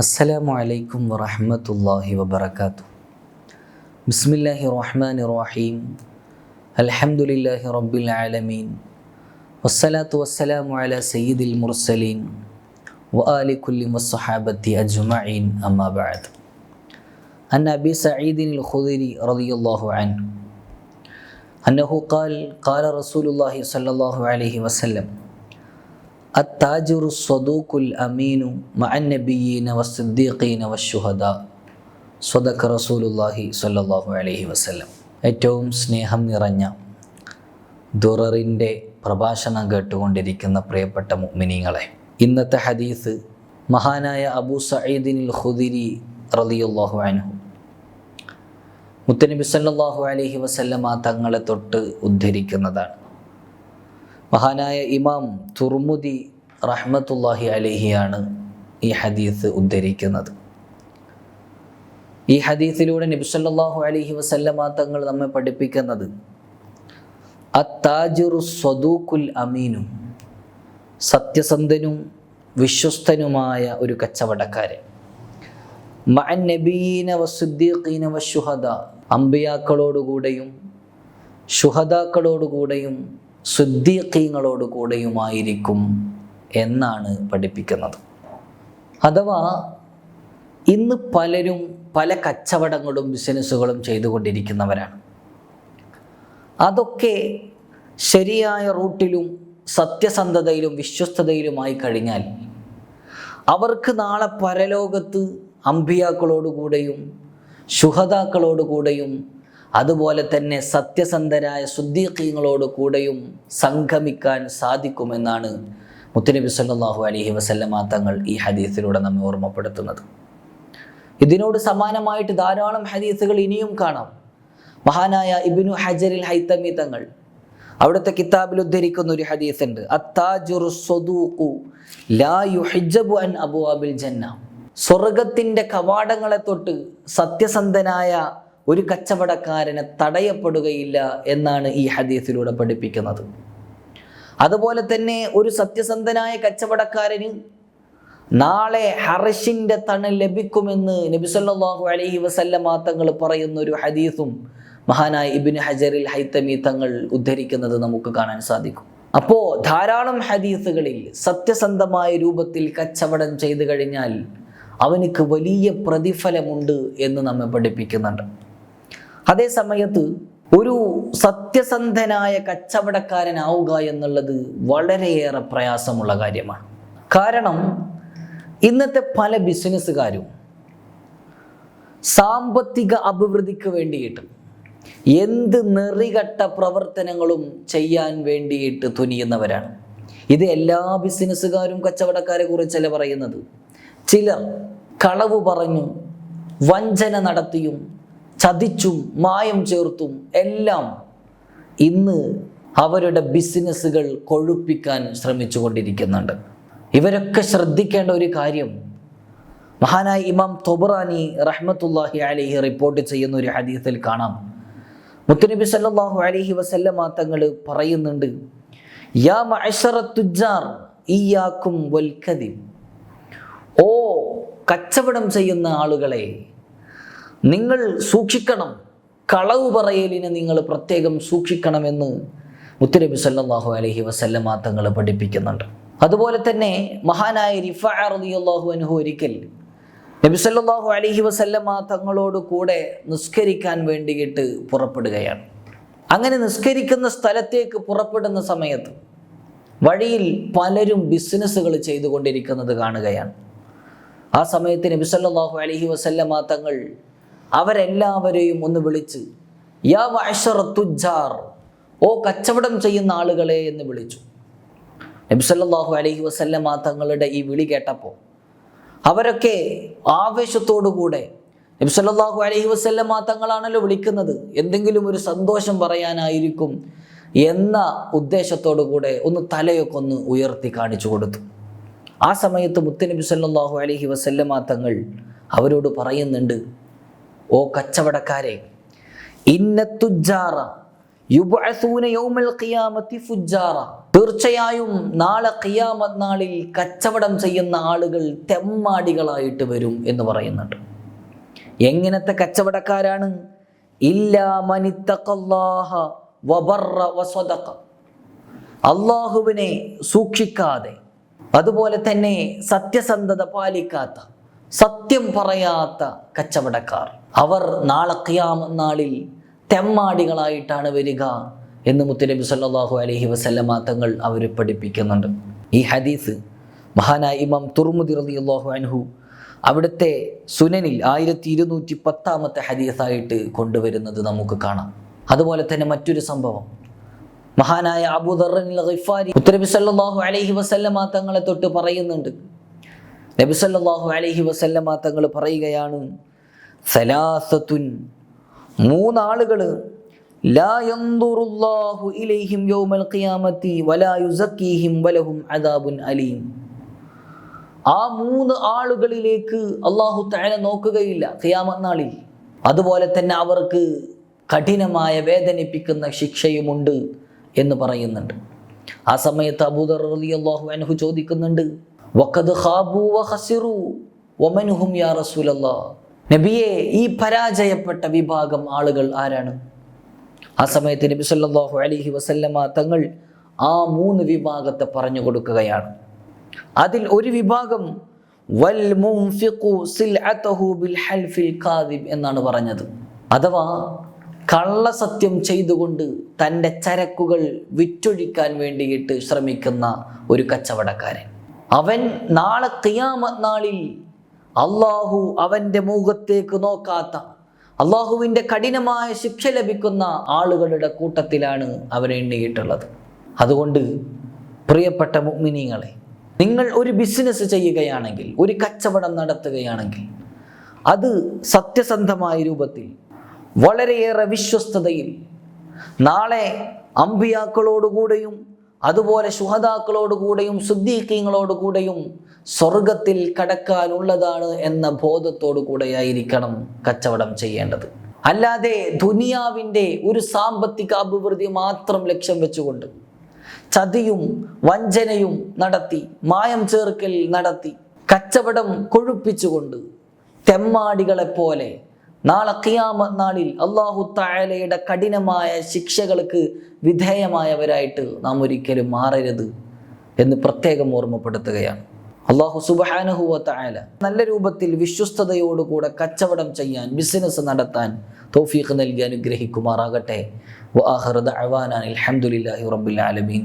السلام عليكم ورحمة الله وبركاته. بسم الله الرحمن الرحيم. الحمد لله رب العالمين. والصلاة والسلام على سيد المرسلين وآل كل الصحابة أجمعين أما بعد. أن أبي سعيد الخضري رضي الله عنه أنه قال قال رسول الله صلى الله عليه وسلم അമീനു സ്വല്ലല്ലാഹു അലൈഹി വസല്ലം. ഏറ്റവും സ്നേഹം നിറഞ്ഞ ദുററിന്റെ പ്രഭാഷണം കേട്ടുകൊണ്ടിരിക്കുന്ന പ്രിയപ്പെട്ട മുഅ്മിനീങ്ങളെ ഇന്നത്തെ ഹദീസ് മഹാനായ അബൂ സഈദിനിൽ ഖുദിരി റളിയല്ലാഹു അൻഹു. മുത്തനബി സല്ലല്ലാഹു അലൈഹി വസല്ലമ തങ്ങളെ തൊട്ട് ഉദ്ധരിക്കുന്നതാണ്. മഹാനായ ഇമാം തുർമുദി റഹ്മത്തുല്ലാഹി അലഹിയാണ് ഈ ഹദീസ് ഉദ്ധരിക്കുന്നത്. ഈ ഹദീസിലൂടെ നബിസല്ലാഹു അലൈഹി വസല്ലമ തങ്ങൾ നമ്മെ പഠിപ്പിക്കുന്നത് അത്താജുറു അമീനും സത്യസന്ധനും വിശ്വസ്തനുമായ ഒരു കച്ചവടക്കാരൻ. മഅൻ നബീന അമ്പിയാക്കളോടുകൂടെയും ശുഹദാക്കളോടുകൂടെയും സുദ്ദീഖീങ്ങളോടുകൂടെയുമായിരിക്കും എന്നാണ് പഠിപ്പിക്കുന്നത്. അഥവാ ഇന്ന് പലരും പല കച്ചവടങ്ങളും ബിസിനസ്സുകളും ചെയ്തുകൊണ്ടിരിക്കുന്നവരാണ്. അതൊക്കെ ശരിയായ റൂട്ടിലും സത്യസന്ധതയിലും വിശ്വസ്തതയിലുമായി കഴിഞ്ഞാൽ അവർക്ക് നാളെ പരലോകത്ത് അമ്പിയാക്കളോടുകൂടെയും ശുഹതാക്കളോടുകൂടെയും അതുപോലെ തന്നെ സത്യസന്ധരായ സുദ്ദീഖീങ്ങളോട് കൂടെയും സംഗമിക്കാൻ സാധിക്കുമെന്നാണ് മുത്തനബി സല്ലാഹു അലഹി വസല്ലമ തങ്ങൾ ഈ ഹദീസിലൂടെ നമ്മെ ഓർമ്മപ്പെടുത്തുന്നത്. ഇതിനോട് സമാനമായിട്ട് ധാരാളം ഹദീസുകൾ ഇനിയും കാണാം. മഹാനായ ഇബിനു ഹജറിൽ ഹൈത്തമി തങ്ങൾ അവിടുത്തെ കിതാബിൽ ഉദ്ധരിക്കുന്ന ഒരു ഹദീസ് ഉണ്ട് ജന്ന. സ്വർഗത്തിന്റെ കവാടങ്ങളെ തൊട്ട് സത്യസന്ധനായ ഒരു കച്ചവടക്കാരന് തടയപ്പെടുകയില്ല എന്നാണ് ഈ ഹദീസിലൂടെ പഠിപ്പിക്കുന്നത്. അതുപോലെ തന്നെ ഒരു സത്യസന്ധനായ കച്ചവടക്കാരന് നാളെ ഹർഷിന്റെ തണൽ ലഭിക്കുമെന്ന് നബിസല്ലാഹു അലഹി വസല്ലമ തങ്ങൾ പറയുന്ന ഒരു ഹദീസും മഹാനായ ഇബിൻ ഹജറിൽ ഹൈത്തമി തങ്ങൾ ഉദ്ധരിക്കുന്നത് നമുക്ക് കാണാൻ സാധിക്കും. അപ്പോൾ ധാരാളം ഹദീസുകളിൽ സത്യസന്ധമായ രൂപത്തിൽ കച്ചവടം ചെയ്തു കഴിഞ്ഞാൽ അവനക്ക് വലിയ പ്രതിഫലമുണ്ട് എന്ന് നമ്മെ പഠിപ്പിക്കുന്നുണ്ട്. അതേ സമയത്ത് ഒരു സത്യസന്ധനായ കച്ചവടക്കാരനാവുക എന്നുള്ളത് വളരെയേറെ പ്രയാസമുള്ള കാര്യമാണ്. കാരണം ഇന്നത്തെ പല ബിസിനസ്സുകാരും സാമ്പത്തിക അഭിവൃദ്ധിക്ക് വേണ്ടിയിട്ട് എന്ത് നെറികട്ട പ്രവർത്തനങ്ങളും ചെയ്യാൻ വേണ്ടിയിട്ട് തുനിയുന്നവരാണ്. ഇത് എല്ലാ ബിസിനസ്സുകാരും കച്ചവടക്കാരെ കുറിച്ചല്ല പറയുന്നത്? ചിലർ കളവ് പറഞ്ഞും വഞ്ചന നടത്തിയും ചതിച്ചും മായം ചേർത്തും എല്ലാം ഇന്ന് അവരുടെ ബിസിനസ്സുകൾ കൊഴുപ്പിക്കാൻ ശ്രമിച്ചു കൊണ്ടിരിക്കുന്നുണ്ട് ഇവരൊക്കെ ശ്രദ്ധിക്കേണ്ട ഒരു കാര്യം മഹാനായ ഇമാം തൊബറാനി റഹ്മത്തുല്ലാഹി അലിഹി റിപ്പോർട്ട് ചെയ്യുന്ന ഒരു ഹദീസിൽ കാണാം. മുത്തുനബി സല്ലാഹു അലൈഹി വസല്ലമ തങ്ങൾ പറയുന്നുണ്ട് യാ ഓ കച്ചവടം ചെയ്യുന്ന ആളുകളെ നിങ്ങൾ സൂക്ഷിക്കണം. കളവ് പറയലിനെ നിങ്ങൾ പ്രത്യേകം സൂക്ഷിക്കണമെന്ന് മുത്തുനബി സല്ലാഹു അലഹി വസല്ലമ തങ്ങൾ പഠിപ്പിക്കുന്നുണ്ട്. അതുപോലെ തന്നെ മഹാനായ റിഫാറിയാഹു അനുഹു ഒരിക്കൽ നബി സല്ലാഹു അലഹി വസല്ലമ തങ്ങളോട് കൂടെ നിസ്കരിക്കാൻ വേണ്ടിയിട്ട് പുറപ്പെടുകയാണ്. അങ്ങനെ നിസ്കരിക്കുന്ന സ്ഥലത്തേക്ക് പുറപ്പെടുന്ന സമയത്ത് വഴിയിൽ പലരും ബിസിനസ്സുകൾ ചെയ്തുകൊണ്ടിരിക്കുന്നത് കാണുകയാണ്. ആ സമയത്ത് നബി സല്ലല്ലാഹു അലൈഹി വസല്ലമ തങ്ങൾ അവരെല്ലാവരെയും ഒന്ന് വിളിച്ച് യാ ഓ കച്ചവടം ചെയ്യുന്ന ആളുകളെ എന്ന് വിളിച്ചു. നബി അലഹി വസല്ലമ തങ്ങളുടെ ഈ വിളി കേട്ടപ്പോൾ അവരൊക്കെ ആവേശത്തോടുകൂടെ നബി സല്ലല്ലാഹു അലൈഹി വസല്ലമ തങ്ങളാണല്ലോ വിളിക്കുന്നത് എന്തെങ്കിലും ഒരു സന്തോഷം പറയാനായിരിക്കും എന്ന ഉദ്ദേശത്തോടു കൂടെ ഒന്ന് തലയൊക്കെ ഒന്ന് ഉയർത്തി കാണിച്ചു കൊടുത്തു. ആ സമയത്ത് മുത്തനബി സല്ലല്ലാഹു അലൈഹി വസല്ലമ തങ്ങൾ അവരോട് പറയുന്നുണ്ട് ഓ കച്ചവടക്കാരെ തീർച്ചയായും നാളെ നാളിൽ കച്ചവടം ചെയ്യുന്ന ആളുകൾ തെമ്മാടികളായിട്ട് വരും എന്ന് പറയുന്നുണ്ട്. എങ്ങനത്തെ കച്ചവടക്കാരാണ്? അള്ളാഹുവിനെ സൂക്ഷിക്കാതെ അതുപോലെ തന്നെ സത്യസന്ധത പാലിക്കാത്ത സത്യം പറയാത്ത കച്ചവടക്കാർ. അവർ നാളെ ഖിയാമ നാളിൽ തെമ്മാടികളായിട്ടാണ് വരിക എന്ന് മുത്തുനബി സല്ലാഹു അലഹി വസല്ലമ തങ്ങൾ അവർ പഠിപ്പിക്കുന്നുണ്ട്. ഈ ഹദീസ് മഹാനായ ഇമാം തുർമുദി റളിയല്ലാഹു അൻഹു അവിടുത്തെ സുനനിൽ ആയിരത്തി ഇരുന്നൂറ്റി പത്താമത്തെ ഹദീസായിട്ട് കൊണ്ടുവരുന്നത് നമുക്ക് കാണാം. അതുപോലെ തന്നെ മറ്റൊരു സംഭവം. മഹാനായ അബൂദർഫാരി ഉത്തരബി സല്ലാഹു അലഹി വസല്ലമ തങ്ങളെ തൊട്ട് പറയുന്നുണ്ട്. നബി അലഹി വസല്ലമ തങ്ങൾ പറയുകയാണ് സലാസത്തുൻ മൂന്നാളുകൾ അലീം. ആ മൂന്ന് ആളുകളിലേക്ക് അള്ളാഹു തആല നോക്കുകയില്ല ഖിയാമത്ത് നാളിൽ. അതുപോലെ തന്നെ അവർക്ക് കഠിനമായ വേദനിപ്പിക്കുന്ന ശിക്ഷയുമുണ്ട് എന്ന് പറയുന്നുണ്ട്. ആ സമയത്ത് അബൂദർ റളിയല്ലാഹു അൻഹു ചോദിക്കുന്നുണ്ട് വ യാ റസൂലല്ലാ. നബിയെ ഈ പരാജയപ്പെട്ട വിഭാഗം ആളുകൾ ആരാണ്? ആ സമയത്ത് നബി സല്ലാഹു അലൈഹി വസല്ലമ തങ്ങൾ ആ മൂന്ന് വിഭാഗത്തെ പറഞ്ഞു കൊടുക്കുകയാണ്. അതിൽ ഒരു വിഭാഗം വൽ ബിൽ ഹൽഫിൽ കാദിബ് എന്നാണ് പറഞ്ഞത്. അഥവാ കള്ളസത്യം ചെയ്തുകൊണ്ട് തന്റെ ചരക്കുകൾ വിറ്റൊഴിക്കാൻ വേണ്ടിയിട്ട് ശ്രമിക്കുന്ന ഒരു കച്ചവടക്കാരൻ. അവൻ നാളെ ഖിയാമത്ത് നാളിൽ അള്ളാഹു അവന്റെ മുഖത്തേക്ക് നോക്കാത്ത അള്ളാഹുവിന്റെ കഠിനമായ ശിക്ഷ ലഭിക്കുന്ന ആളുകളുടെ കൂട്ടത്തിലാണ് അവൻ എണ്ണിയിട്ടുള്ളത്. അതുകൊണ്ട് പ്രിയപ്പെട്ട മുഗ്മിനീങ്ങളെ നിങ്ങൾ ഒരു ബിസിനസ് ചെയ്യുകയാണെങ്കിൽ ഒരു കച്ചവടം നടത്തുകയാണെങ്കിൽ അത് സത്യസന്ധമായ രൂപത്തിൽ വളരെയേറെ വിശ്വസ്തതയിൽ നാളെ അമ്പിയാക്കളോടുകൂടെയും അതുപോലെ ശുഹതാക്കളോടുകൂടെയും ശുദ്ധീക്കങ്ങളോടുകൂടെയും സ്വർഗത്തിൽ കടക്കാനുള്ളതാണ് എന്ന ബോധത്തോടു കൂടെയായിരിക്കണം കച്ചവടം ചെയ്യേണ്ടത്. അല്ലാതെ ദുനിയാവിന്റെ ഒരു സാമ്പത്തിക അഭിവൃദ്ധി മാത്രം ലക്ഷ്യം വെച്ചുകൊണ്ട് ചതിയും വഞ്ചനയും നടത്തി മായം ചേർക്കൽ നടത്തി കച്ചവടം കൊഴുപ്പിച്ചുകൊണ്ട് തെമ്മാടികളെ പോലെ നാളെ ഖിയാമ നാളിൽ അള്ളാഹു തായാലയുടെ കഠിനമായ ശിക്ഷകൾക്ക് വിധേയമായവരായിട്ട് നാം ഒരിക്കലും മാറരുത് എന്ന് പ്രത്യേകം ഓർമ്മപ്പെടുത്തുകയാണ്. അള്ളാഹു സുബഹാനഹുവ തായാല നല്ല രൂപത്തിൽ വിശ്വസ്തയോടുകൂടെ കച്ചവടം ചെയ്യാൻ ബിസിനസ് നടത്താൻ തോഫീഖ് നൽകി അനുഗ്രഹിക്കുമാറാകട്ടെ. വാഹൃദ് അവാനാൻ അലഹമുല്ലാഹി റബുലാലമീൻ